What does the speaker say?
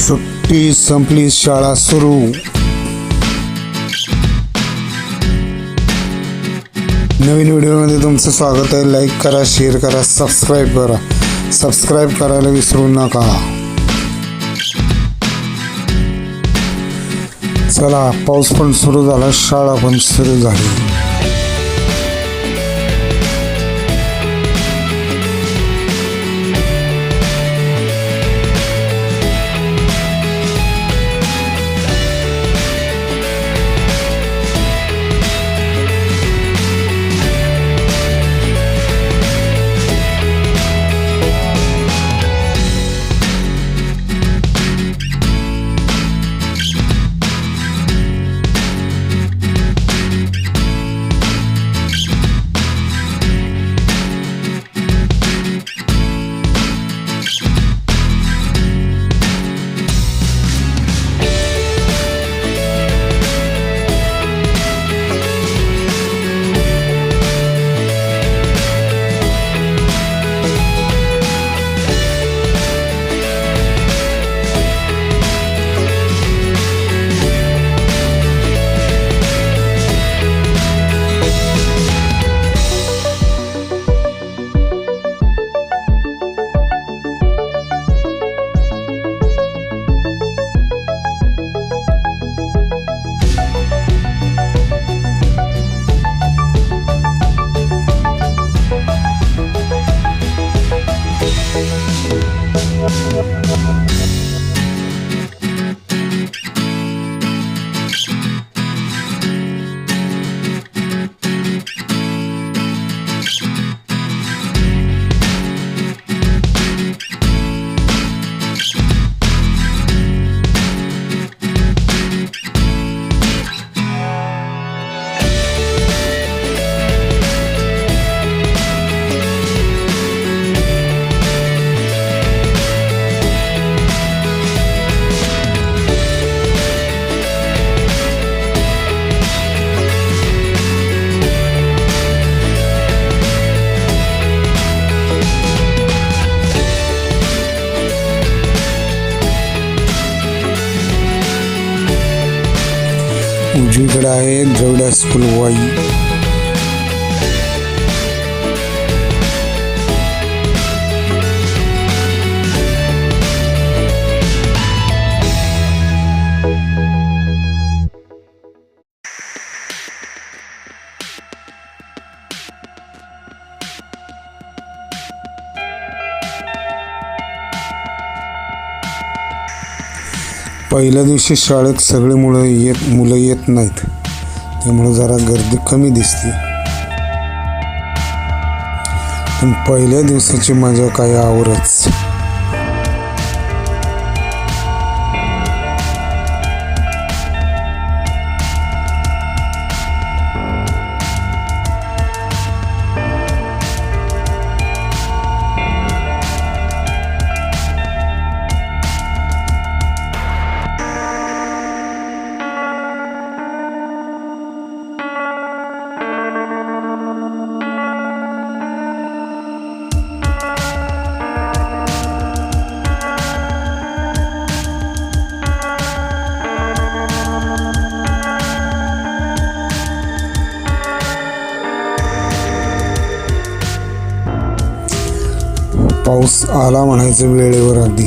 सुट्टी संपली शाळा सुरू. नवीन व्हिडिओमध्ये तुमचं स्वागत आहे. लाईक करा शेअर करा सबस्क्राईब करा. सबस्क्राईब करायला विसरू नका. चला पाऊस पण सुरू झाला शाळा पण सुरू झाली. उजवीकडे आहे द्रविडा स्कूल वाई. पहिल्या दिवशी शाळेत सगळे मुलं येत मुलं येत नाहीत. त्यामुळं जरा गर्दी कमी दिसते पण पहिल्या दिवसाची मजा काय आवरच. पाऊस आला म्हणायचं वेळेवर अगदी.